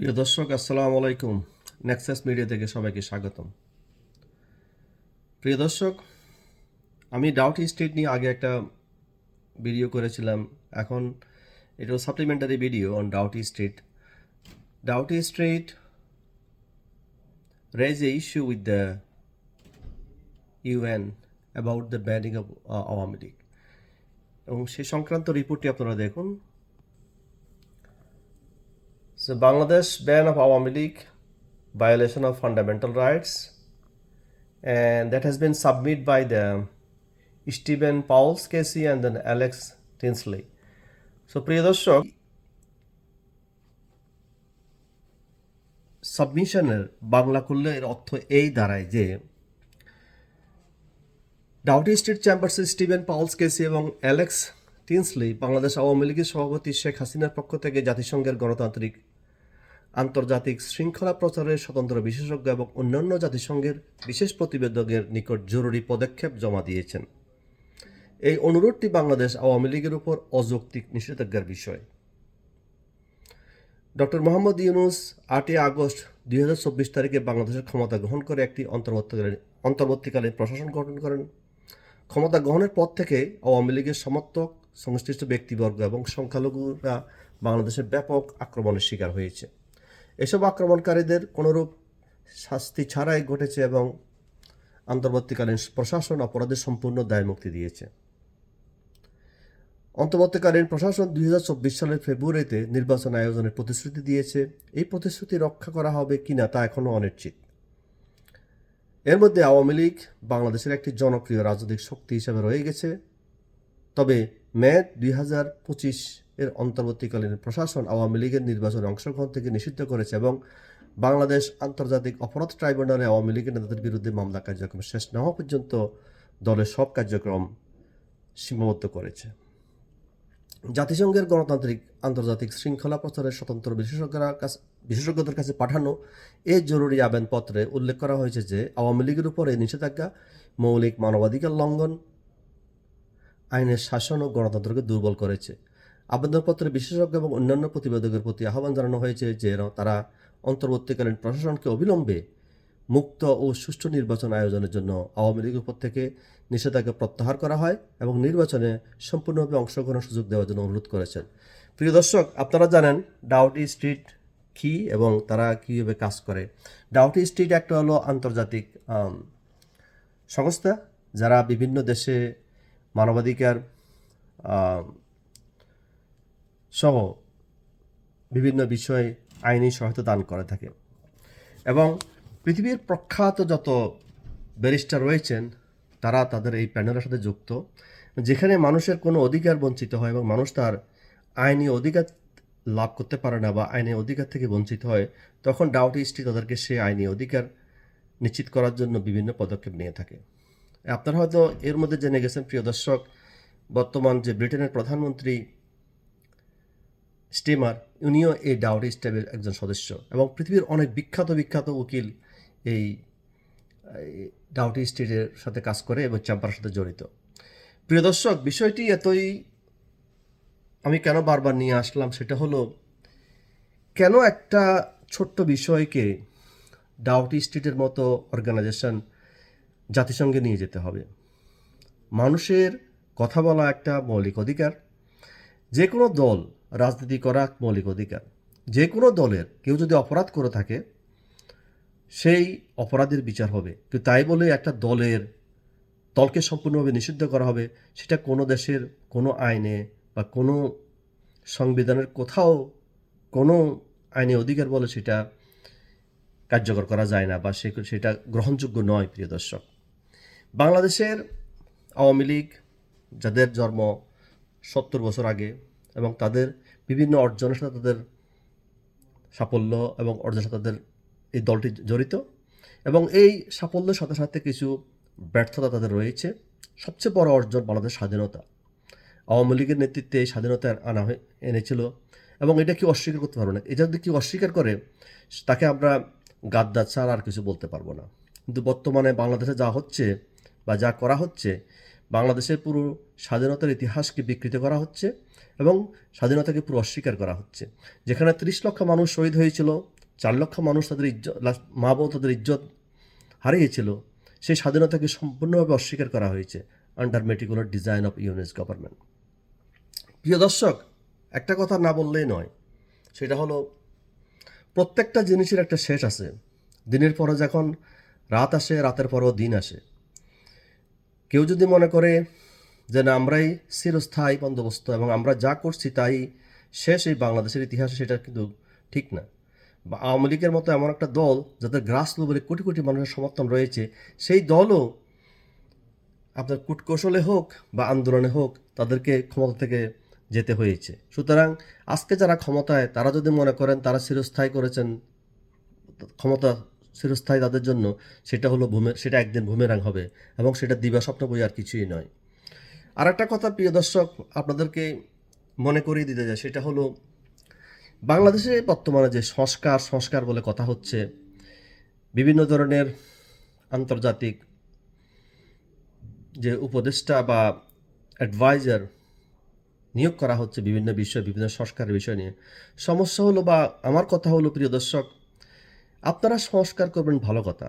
প্রিয় দর্শক আসসালামু আলাইকুম। নেক্সাস মিডিয়া থেকে সবাইকে স্বাগতম। প্রিয় দর্শক আমি ডাউটি স্ট্রিট নিয়ে আগে একটা ভিডিও করেছিলাম। এখন এটা supplementary video on Doughty Street Doughty Street raise a issue with the about the banning of uh, Awami League এবং সে সংক্রান্ত রিপোর্টটি আপনারা দেখুন। So Bangladesh ban of Awami League violation of fundamental rights and that has been submit by the Steven Powles KC and then Alex Tinsley so প্রিয় দর্শক সাবমিশনের বাংলা করলে এর অর্থ এই দাঁড়ায় যে ডাউটি স্টেট চ্যাম্বার্সের স্টিভেন পাউলস কেসি এবং অ্যালেক্স টিন্সলি বাংলাদেশ আওয়ামী লীগের সভাপতি শেখ হাসিনার পক্ষ থেকে জাতিসংঘের গণতান্ত্রিক আন্তর্জাতিক শৃঙ্খলা প্রচারের স্বতন্ত্র বিশেষজ্ঞ এবং অন্যান্য জাতিসংঘের বিশেষ প্রতিবেদকের নিকট জরুরি পদক্ষেপ জমা দিয়েছেন। এই অনুরোধটি বাংলাদেশ আওয়ামী লীগের উপর অযৌক্তিক নিষেধাজ্ঞার বিষয়। ডক্টর মোহাম্মদ ইউনুস আটই আগস্ট দুই হাজার চব্বিশ তারিখে বাংলাদেশের ক্ষমতা গ্রহণ করে একটি অন্তর্বর্তীকালীন অন্তর্বর্তীকালীন প্রশাসন গঠন করেন। ক্ষমতা গ্রহণের পর থেকে আওয়ামী লীগের সমর্থক, সংশ্লিষ্ট ব্যক্তিবর্গ এবং সংখ্যালঘুরা বাংলাদেশে ব্যাপক আক্রমণের শিকার হয়েছে। এসব আক্রমণকারীদের কোনোরূপ শাস্তি ছাড়াই ঘটেছে এবং অন্তর্বর্তীকালীন প্রশাসন অপরাধের সম্পূর্ণ দায়মুক্তি দিয়েছে। অন্তর্বর্তীকালীন প্রশাসন দুই হাজার চব্বিশ সালের ফেব্রুয়ারিতে নির্বাচন আয়োজনের প্রতিশ্রুতি দিয়েছে। এই প্রতিশ্রুতি রক্ষা করা হবে কিনা তা এখনও অনিশ্চিত। এর মধ্যে আওয়ামী লীগ বাংলাদেশের একটি জনপ্রিয় রাজনৈতিক শক্তি হিসেবে রয়ে গেছে। তবে মে দুই হাজার পঁচিশ এর অন্তর্বর্তীকালীন প্রশাসন আওয়ামী লীগের নির্বাচনে অংশগ্রহণ থেকে নিষিদ্ধ করেছে এবং বাংলাদেশ আন্তর্জাতিক অপরাধ ট্রাইব্যুনালে আওয়ামী লীগের নেতাদের বিরুদ্ধে মামলা কার্যক্রম শেষ না হওয়া পর্যন্ত দলের সব কার্যক্রম সীমাবদ্ধ করেছে। জাতিসংঘের গণতান্ত্রিক আন্তর্জাতিক শৃঙ্খলা প্রচারের স্বতন্ত্র বিশেষজ্ঞরা কাছে বিশেষজ্ঞদের কাছে পাঠানো এই জরুরি আবেদনপত্রে উল্লেখ করা হয়েছে যে আওয়ামী লীগের উপর এই নিষেধাজ্ঞা মৌলিক মানবাধিকার লঙ্ঘন আইনের শাসন ও গণতন্ত্রকে দুর্বল করেছে। আবেদনপত্রে বিশেষজ্ঞ এবং অন্যান্য প্রতিবেদকের প্রতি আহ্বান জানানো হয়েছে যে তারা অন্তর্বর্তীকালীন প্রশাসনকে অবিলম্বে মুক্ত ও সুষ্ঠু নির্বাচন আয়োজনের জন্য আওয়ামী লীগের উপর থেকে নিষেধাজ্ঞা প্রত্যাহার করা হয় এবং নির্বাচনে সম্পূর্ণভাবে অংশগ্রহণের সুযোগ দেওয়ার জন্য অনুরোধ করেছেন। প্রিয় দর্শক, আপনারা জানেন ডাউটি স্ট্রিট কি এবং তারা কীভাবে কাজ করে। ডাউটি স্ট্রিট একটা হলো আন্তর্জাতিক সংস্থা যারা বিভিন্ন দেশে মানবাধিকার সহ বিভিন্ন বিষয়ে আইনি সহায়তা দান করে থাকে। এবং পৃথিবীর প্রখ্যাত যত ব্যারিস্টার রয়েছেন, তারা তাদের এই প্যানেলের সাথে যুক্ত, যেখানে মানুষের কোনো অধিকার বঞ্চিত হয় এবং মানুষ তার আইনি অধিকার লাভ করতে পারে না বা আইনি অধিকার থেকে বঞ্চিত হয়, তখন ডাউটি স্ট্রি তাদেরকে সে আইনি অধিকার নিশ্চিত করার জন্য বিভিন্ন পদক্ষেপ নিয়ে থাকে। আপনারা হয়তো এর মধ্যে জেনে গেছেন প্রিয় দর্শক, বর্তমান যে ব্রিটেনের প্রধানমন্ত্রী স্টিমার, উনিও এই ডাউটি স্টেবের একজন সদস্য এবং পৃথিবীর অনেক বিখ্যাত বিখ্যাত উকিল এই এই ডাউটি স্টেটের সাথে কাজ করে এবং চাম্পার সাথে জড়িত। প্রিয় দর্শক, বিষয়টি এতই আমি কেন বারবার নিয়ে আসলাম, সেটা হলো, কেন একটা ছোট্ট বিষয়কে ডাউটি স্ট্রিটের মতো অর্গানাইজেশন জাতিসংঘে নিয়ে যেতে হবে। মানুষের কথা বলা একটা মৌলিক অধিকার। যে কোনো দল রাজনীতি করা মৌলিক অধিকার। যে কোনো দলের কেউ যদি অপরাধ করে থাকে, সেই অপরাধের বিচার হবে। কিন্তু তাই বলে একটা দলের দলকে সম্পূর্ণভাবে নিষিদ্ধ করা হবে, সেটা কোনো দেশের, কোনো আইনে বা কোনো সংবিধানের কোথাও কোনো আইনে অধিকার বলে সেটা কার্যকর করা যায় না বা সেটা গ্রহণযোগ্য নয়, প্রিয় দর্শক। বাংলাদেশের আওয়ামী লীগ, যাদের জন্ম সত্তর বছর আগে এবং তাদের বিভিন্ন অর্জনের সাথে তাদের সাফল্য এবং অর্জনের সাথে তাদের এই দলটি জড়িত এবং এই সাফল্যের সাথে সাথে কিছু ব্যর্থতা তাদের রয়েছে। সবচেয়ে বড় অর্জন বাংলাদেশ স্বাধীনতা। আওয়ামী লীগের নেতৃত্বে এই স্বাধীনতা আনা হয়ে এনেছিল এবং এটা কি অস্বীকার করতে পারব না। এটা যদি কেউ অস্বীকার করে, তাকে আমরা গাদ্দার ছাড়া আর কিছু বলতে পারব না। কিন্তু বর্তমানে বাংলাদেশে যা হচ্ছে বা যা করা হচ্ছে, বাংলাদেশের পুরো স্বাধীনতার ইতিহাসকে বিকৃত করা হচ্ছে এবং স্বাধীনতাকে পুরো অস্বীকার করা হচ্ছে। যেখানে ত্রিশ লক্ষ মানুষ শহীদ হয়েছিল, চার লক্ষ মানুষ তাদের ইজ্জত মা বোন তাদের ইজ্জত হারিয়েছিল, সেই স্বাধীনতাকে সম্পূর্ণভাবে অস্বীকার করা হয়েছে under meticulous design of Yunus government প্রিয় দর্শক, একটা কথা না বললেই নয়, সেটা হলো প্রত্যেকটা জিনিসের একটা শেষ আছে। দিনের পরে যখন রাত আসে, রাতের পরেও দিন আসে। কেউ যদি মনে করে যে না, আমরাই চিরস্থায়ী বন্দোবস্ত এবং আমরা যা করছি তাই শেষ এই বাংলাদেশের ইতিহাসে, সেটা কিন্তু ঠিক না। বা আওয়ামী লীগের মতো এমন একটা দল যাদের গ্রাস লেভেলে কোটি কোটি মানুষের সমর্থন রয়েছে, সেই দলও আপনার কূটকৌশলে হোক বা আন্দোলনে হোক, তাদেরকে ক্ষমতা থেকে যেতে হয়েছে। সুতরাং আজকে যারা ক্ষমতায়, তারা যদি মনে করেন তারা চিরস্থায়ী করেছেন, ক্ষমতা চিরস্থায়ী তাদের জন্য সেটা হলো ভূমে সেটা একদিন ভূমেরাং হবে এবং সেটা দিবা স্বপ্ন বই আর কিছুই নয়। আর একটা কথা প্রিয় দর্শক, আপনাদেরকে মনে করিয়ে দিতে যায় সেটা হলো বাংলাদেশে বর্তমানে যে সংস্কার সংস্কার বলে কথা হচ্ছে, বিভিন্ন ধরনের আন্তর্জাতিক যে উপদেষ্টা বা অ্যাডভাইজার নিয়োগ করা হচ্ছে বিভিন্ন বিষয়, বিভিন্ন সংস্কারের বিষয় নিয়ে। সমস্যা হলো বা আমার কথা হলো প্রিয় দর্শক আপনারা সংস্কার করবেন ভালো কথা,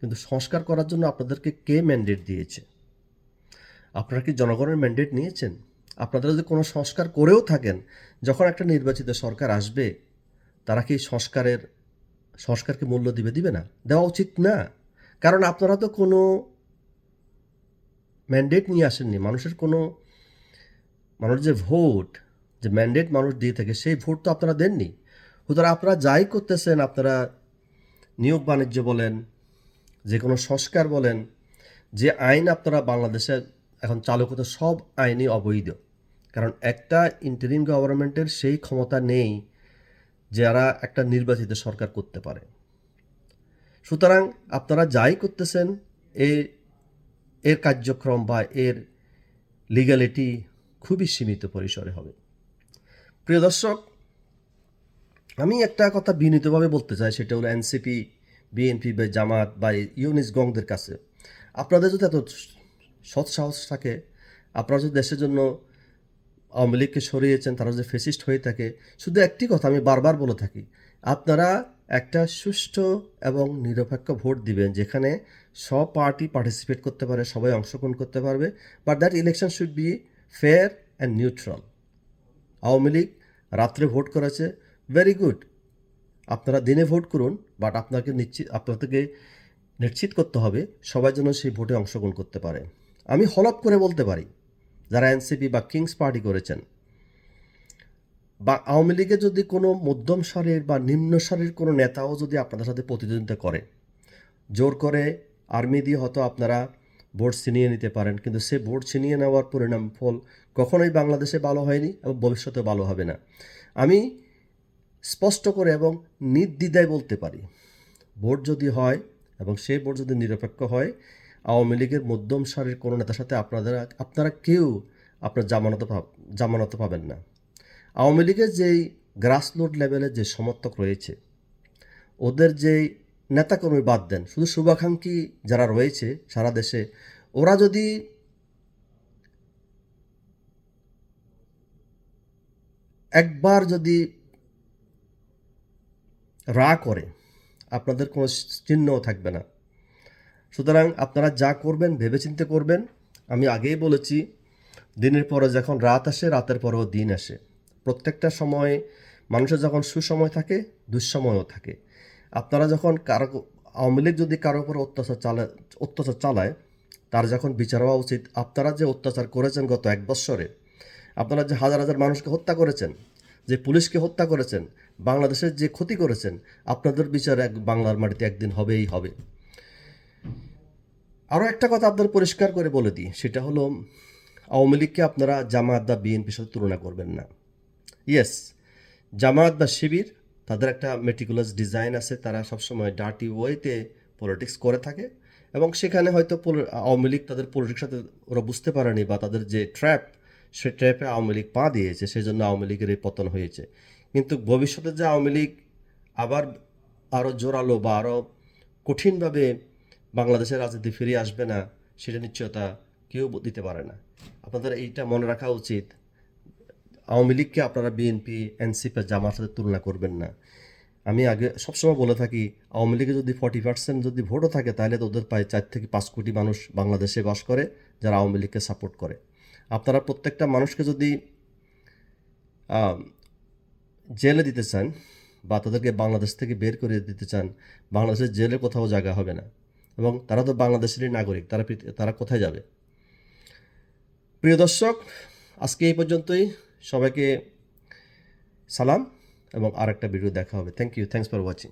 কিন্তু সংস্কার করার জন্য আপনাদেরকে কে ম্যান্ডেট দিয়েছে? আপনারা কি জনগণের ম্যান্ডেট নিয়েছেন? আপনারা যদি কোনো সংস্কার করেও থাকেন, যখন একটা নির্বাচিত সরকার আসবে, তারা কি সংস্কারের, সংস্কারকে মূল্য দিবে দিবে না? দেওয়া উচিত না। কারণ আপনারা তো কোনো ম্যান্ডেট নিয়ে আসেননি। মানুষের কোনো, মানুষ যে ভোট, যে ম্যান্ডেট মানুষ দিয়ে থাকে, সেই ভোট তো আপনারা দেননি। সুতরাং আপনারা যাই করতেছেন, আপনারা নিয়োগ বাণিজ্য বলেন, যে কোনো সংস্কার বলেন, যে আইন আপনারা বাংলাদেশে এখন চালু করতে সব আইনই অবৈধ। কারণ একটা ইন্টারিম গভর্নমেন্টের সেই ক্ষমতা নেই যারা একটা নির্বাচিত সরকার করতে পারে। সুতরাং আপনারা যাই করতেছেন এর এর কার্যক্রম বা এর লিগ্যালিটি খুবই সীমিত পরিসরে হবে। প্রিয় দর্শক আমি একটা কথা বিনীতভাবে বলতে চাই, সেটা হলো এনসিপি, বিএনপি বা জামাত বা ইউনিস গংদের কাছে। আপনাদের যদি এত সৎ সাহস থাকে, আপনারা যদি দেশের জন্য আওয়ামী লীগকে সরিয়েছেন, তারা যদি ফেসিস্ট হয়ে থাকে, শুধু একটি কথা আমি বারবার বলে থাকি, আপনারা একটা সুষ্ঠু এবং নিরপেক্ষ ভোট দিবেন, যেখানে সব পার্টি পার্টিসিপেট করতে পারে, সবাই অংশগ্রহণ করতে পারবে but that election should be fair and neutral Awami League রাত্রে ভোট করেছে ভেরি গুড আপনারা দিনে ভোট করুন বাট আপনাকে নিশ্চিত আপনাদেরকে নিশ্চিত করতে হবে সবাই যেন সেই ভোটে অংশগ্রহণ করতে পারে। আমি হলপ করে বলতে পারি, যারা এনসিপি বা কিংস পার্টি করেছেন, বা আওয়ামী লীগে যদি কোনো মধ্যম সারির বা নিম্ন সারির কোনো নেতাও যদি আপনাদের সাথে প্রতিদ্বন্দ্বিতা করে, জোর করে আর্মি দিয়ে হয়তো আপনারা ভোট ছিনিয়ে নিতে পারেন, কিন্তু সে ভোট ছিনিয়ে নেওয়ার পরিণাম ফল কখনোই বাংলাদেশে ভালো হয়নি এবং ভবিষ্যতে ভালো হবে না। আমি স্পষ্ট করে এবং নির্দ্বিধায় বলতে পারি। ভোট যদি হয় এবং সেই ভোট যদি নিরপেক্ষ হয়, আওয়ামী লীগের মধ্যম সারির কোনো নেতার সাথে আপনাদের আপনারা কেউ আপনার জামানত জামানত পাবেন না। আওয়ামী লীগের যেই গ্রাসরুট লেভেলের যে সমর্থক রয়েছে, ওদের যেই নেতাকর্মী বাদ দেন, শুধু শুভাকাঙ্ক্ষী যারা রয়েছে সারা দেশে, ওরা যদি একবার যদি রা করে, আপনাদের কোনো চিহ্নও থাকবে না। সুতরাং আপনারা যা করবেন, ভেবেচিন্তে করবেন, আমি আগেই বলেছি, দিনের পরে যখন রাত আসে, রাতের পরেও দিন আসে। প্রত্যেকটা সময়ে মানুষের যখন সুসময় থাকে, দুঃসময়ও থাকে। আপনারা যখন কারও আওয়ামী লীগ যদি কারও উপর অত্যাচার চালায় অত্যাচার চালায়, তার যখন বিচার হওয়া উচিত। আপনারা যে অত্যাচার করেছেন গত এক বৎসরে, আপনারা যে হাজার হাজার মানুষকে হত্যা করেছেন যে পুলিশকে হত্যা করেছেন, বাংলাদেশের যে ক্ষতি করেছেন, আপনাদের বিচার এক বাংলার মাটিতে একদিন হবেই হবে। আরও একটা কথা আপনাদের পরিষ্কার করে বলে দিই, সেটা হলো, আওয়ামী লীগকে আপনারা জামায়াত বা বিএনপির সাথে তুলনা করবেন না। ইয়েস জামায়াত বা শিবির, তাদের একটা মেটিকুলাস ডিজাইন আছে, তারা সবসময় ডার্টি ওয়েতে পলিটিক্স করে থাকে এবং সেখানে হয়তো আওয়ামী লীগ তাদের পলিটিক্স সাথে ওরা বুঝতে পারেনি বা তাদের যে ট্র্যাপ সে ট্র্যাপে আওয়ামী লীগ পা দিয়েছে সেই জন্য আওয়ামী লীগের এই পতন হয়েছে। কিন্তু ভবিষ্যতে যে আওয়ামী লীগ আবার আরও জোরালো বা আরও কঠিনভাবে বাংলাদেশের রাজনীতি ফিরে আসবে না, সেটা নিশ্চয়তা কেউ দিতে পারে না। আপনাদের এইটা মনে রাখা উচিত, আওয়ামী লীগকে আপনারা বিএনপি, এনসিপি জামার সাথে তুলনা করবেন না। আমি আগে সবসময় বলে থাকি, আওয়ামী লীগে যদি ফর্টি পার্সেন্ট যদি ভোটও থাকে, তাহলে তো ওদের প্রায় চার থেকে পাঁচ কোটি মানুষ বাংলাদেশে বাস করে, যারা আওয়ামী লীগকে সাপোর্ট করে। আপনারা প্রত্যেকটা মানুষকে যদি জেলে দিতে চান বা তাদেরকে বাংলাদেশ থেকে বের করে দিতে চান, বাংলাদেশের জেলে কোথাও জায়গা হবে না। এবং তারা তো বাংলাদেশেরই নাগরিক, তারা তারা কোথায় যাবে? প্রিয় দর্শক, আজকে এই পর্যন্তই। সবাইকে সালাম এবং আর একটা ভিডিও দেখা হবে। Thank you thanks for watching